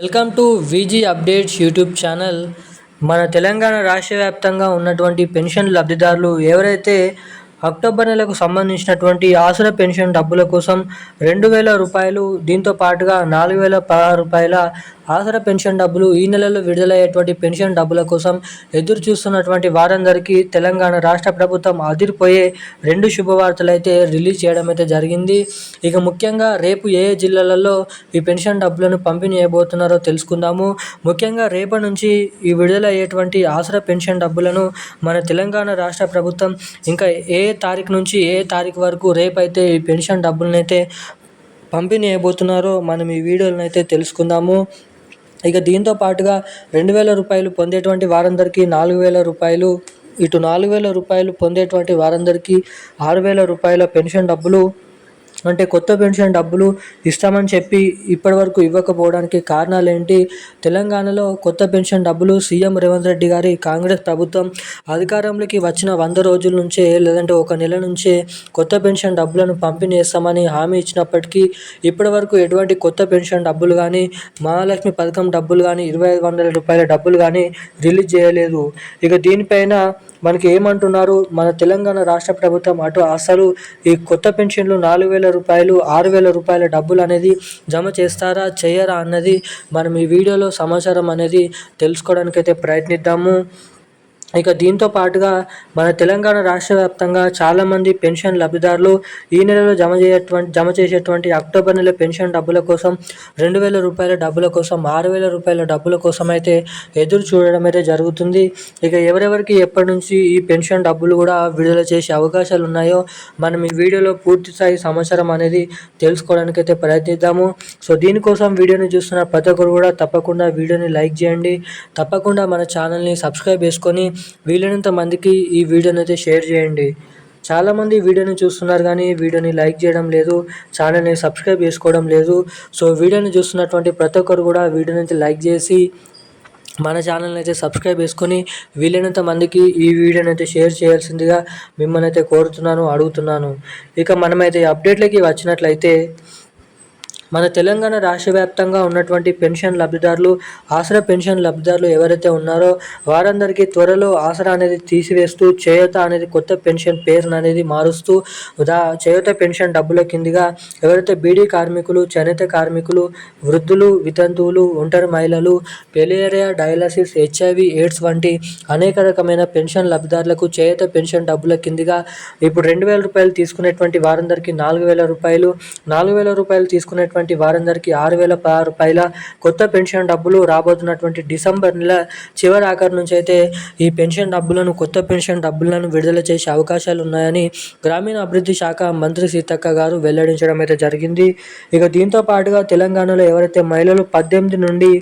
Welcome to VG updates YouTube channel. మన తెలంగాణ రాష్ట్ర వ్యాప్తంగా ఉన్నటువంటి పెన్షన్ లబ్ధిదారులు ఎవరైతే అక్టోబర్ నెలకు సంబంధించినటువంటి ఆసుల పెన్షన్ డబ్బుల కోసం రెండు వేల రూపాయలు దీంతో పాటుగా నాలుగు వేల పదహారు రూపాయల ఆసరా పెన్షన్ డబ్బులు ఈ నెలలో విడుదలయ్యేటువంటి పెన్షన్ డబ్బుల కోసం ఎదురు చూస్తున్నటువంటి వారందరికీ తెలంగాణ రాష్ట్ర ప్రభుత్వం అదిరిపోయే రెండు శుభవార్తలు అయితే రిలీజ్ చేయడం అయితే జరిగింది. ఇక ముఖ్యంగా రేపు ఏ ఏ జిల్లాలలో ఈ పెన్షన్ డబ్బులను పంపిణీ చేయబోతున్నారో తెలుసుకుందాము. ముఖ్యంగా రేపటి నుంచి ఈ విడుదలయ్యేటువంటి ఆసరా పెన్షన్ డబ్బులను మన తెలంగాణ రాష్ట్ర ప్రభుత్వం ఇంకా ఏ ఏ తారీఖు నుంచి ఏ తారీఖు వరకు రేపైతే ఈ పెన్షన్ డబ్బులనైతే పంపిణీ చేయబోతున్నారో మనం ఈ వీడియోలను అయితే తెలుసుకుందాము. ఇక దీంతో పాటుగా రెండు వేల రూపాయలు పొందేటువంటి వారందరికీ నాలుగు వేల రూపాయలు ఇటు నాలుగు వేల రూపాయలు పొందేటువంటి వారందరికీ ఆరు వేల రూపాయల పెన్షన్ డబ్బులు అంటే కొత్త పెన్షన్ డబ్బులు ఇస్తామని చెప్పి ఇప్పటివరకు ఇవ్వకపోవడానికి కారణాలు ఏంటి తెలంగాణలో కొత్త పెన్షన్ డబ్బులు సీఎం రేవంత్ రెడ్డి గారి కాంగ్రెస్ ప్రభుత్వం అధికారంలోకి వచ్చిన వంద రోజుల నుంచే లేదంటే ఒక నెల నుంచే కొత్త పెన్షన్ డబ్బులను పంపిణీ చేస్తామని హామీ ఇచ్చినప్పటికీ ఇప్పటివరకు ఎటువంటి కొత్త పెన్షన్ డబ్బులు కానీ మహాలక్ష్మి పథకం డబ్బులు కానీ ఇరవై ఐదు వందల రూపాయల డబ్బులు కానీ రిలీజ్ చేయలేదు. ఇక దీనిపైన మనకి ఏమంటున్నారు? మన తెలంగాణ రాష్ట్ర ప్రభుత్వం అటు అసలు ఈ కొత్త పెన్షన్లు నాలుగు వేల రూపాయలు ఆరు వేల రూపాయల డబ్బులు అనేది జమ చేస్తారా చేయరా అన్నది మనం ఈ వీడియోలో సమాచారం అనేది తెలుసుకోవడానికి అయితే ప్రయత్నిద్దాము. ఇక దీంతో పాటుగా మన తెలంగాణ రాష్ట్ర వ్యాప్తంగా చాలామంది పెన్షన్ లబ్ధిదారులు ఈ నెలలో జమ చేయటువంటి జమ చేసేటువంటి అక్టోబర్ నెల పెన్షన్ డబ్బుల కోసం రెండు వేల రూపాయల డబ్బుల కోసం ఆరు వేల రూపాయల డబ్బుల కోసం అయితే ఎదురు చూడడం అయితే జరుగుతుంది. ఇక ఎవరెవరికి ఎప్పటి నుంచి ఈ పెన్షన్ డబ్బులు కూడా విడుదల చేసే అవకాశాలు ఉన్నాయో మనం ఈ వీడియోలో పూర్తి స్థాయి సమాచారం అనేది తెలుసుకోవడానికి అయితే ప్రయత్నిద్దాము. సో దీనికోసం వీడియోని చూస్తున్న ప్రతి ఒక్కరు కూడా తప్పకుండా వీడియోని లైక్ చేయండి. తప్పకుండా మన ఛానల్ని సబ్స్క్రైబ్ చేసుకొని వీలైనంత మందికి ఈ వీడియోని అయితే షేర్ చేయండి. చాలామంది వీడియోని చూస్తున్నారు కానీ వీడియోని లైక్ చేయడం లేదు ఛానల్ని సబ్స్క్రైబ్ చేసుకోవడం లేదు. సో వీడియోని చూస్తున్నటువంటి ప్రతి ఒక్కరు కూడా వీడియోని అయితే లైక్ చేసి మన ఛానల్ని అయితే సబ్స్క్రైబ్ చేసుకొని వీలైనంత మందికి ఈ వీడియోని అయితే షేర్ చేయాల్సిందిగా మిమ్మల్ని అయితే కోరుతున్నాను అడుగుతున్నాను. ఇక మనమైతే అప్డేట్లకి వచ్చినట్లయితే మన తెలంగాణ రాష్ట్ర వ్యాప్తంగా ఉన్నటువంటి పెన్షన్ లబ్ధిదారులు ఆసరా పెన్షన్ లబ్ధిదారులు ఎవరైతే ఉన్నారో వారందరికీ త్వరలో ఆసరా అనేది తీసివేస్తూ చేయూత అనేది కొత్త పెన్షన్ పేరును అనేది మారుస్తూ దా చేయూత పెన్షన్ డబ్బుల కిందిగా ఎవరైతే బీడీ కార్మికులు చేనేత కార్మికులు వృద్ధులు వితంతువులు ఒంటరి మహిళలు పెలేరియా డయాలసిస్ హెచ్ఐవి ఎయిడ్స్ వంటి అనేక రకమైన పెన్షన్ లబ్ధిదారులకు చేత పెన్షన్ డబ్బుల కిందిగా ఇప్పుడు రెండు వేల రూపాయలు తీసుకునేటువంటి వారందరికీ నాలుగు వేల రూపాయలు నాలుగు వేల రూపాయలు తీసుకునేటువంటి ఉన్నటువంటి వారందరికీ ఆరు వేల పదహారు రూపాయల కొత్త పెన్షన్ డబ్బులు రాబోతున్నటువంటి డిసెంబర్ నెల చివరి ఆఖరి నుంచి అయితే ఈ పెన్షన్ డబ్బులను కొత్త పెన్షన్ డబ్బులను విడుదల చేసే అవకాశాలు ఉన్నాయని గ్రామీణ అభివృద్ధి శాఖ మంత్రి సీతక్క గారు వెల్లడించడం అయితే జరిగింది. ఇక దీంతో పాటుగా తెలంగాణలో ఎవరైతే మహిళలు పద్దెనిమిది నుండి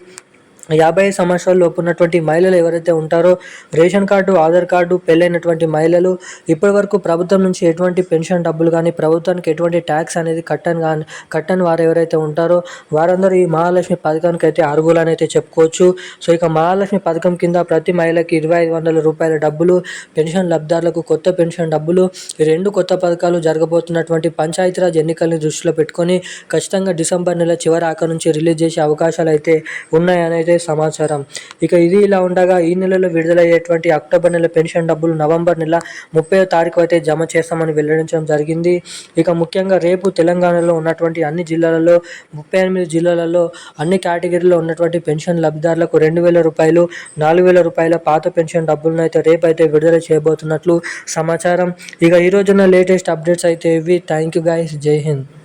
యాభై సంవత్సరాల లోపు ఉన్నటువంటి మహిళలు ఎవరైతే ఉంటారో రేషన్ కార్డు ఆధార్ కార్డు పెళ్ళైనటువంటి మహిళలు ఇప్పటి వరకు ప్రభుత్వం నుంచి ఎటువంటి పెన్షన్ డబ్బులు కానీ ప్రభుత్వానికి ఎటువంటి ట్యాక్స్ అనేది కట్టని కానీ కట్టని వారు ఎవరైతే ఉంటారో వారందరూ ఈ మహాలక్ష్మి పథకానికి అయితే అర్హులని అయితే చెప్పుకోవచ్చు. సో ఇక మహాలక్ష్మి పథకం కింద ప్రతి మహిళకి ఇరవై ఐదు వందల రూపాయల డబ్బులు పెన్షన్ లబ్ధిదారులకు కొత్త పెన్షన్ డబ్బులు ఈ రెండు కొత్త పథకాలు జరగబోతున్నటువంటి పంచాయతీరాజ్ ఎన్నికల్ని దృష్టిలో పెట్టుకొని ఖచ్చితంగా డిసెంబర్ నెల చివరి ఆఖరి నుంచి రిలీజ్ చేసే అవకాశాలు అయితే ఉన్నాయని అయితే సమాచారం. ఇక ఇది ఇలా ఉండగా ఈ నెలలో విడుదలయ్యేటువంటి అక్టోబర్ నెల పెన్షన్ డబ్బులు నవంబర్ నెల ముప్పై తారీఖు అయితే జమ చేస్తామని వెల్లడించడం జరిగింది. ఇక ముఖ్యంగా రేపు తెలంగాణలో ఉన్నటువంటి అన్ని జిల్లాలలో ముప్పై ఎనిమిది జిల్లాలలో అన్ని కేటగిరీలో ఉన్నటువంటి పెన్షన్ లబ్ధిదారులకు రెండు వేల రూపాయలు నాలుగు వేల రూపాయల పాత పెన్షన్ డబ్బులను అయితే రేపు అయితే విడుదల చేయబోతున్నట్లు సమాచారం. ఇక ఈ రోజున లేటెస్ట్ అప్డేట్స్ అయితే ఇవి. Thank you guys. జై హింద్.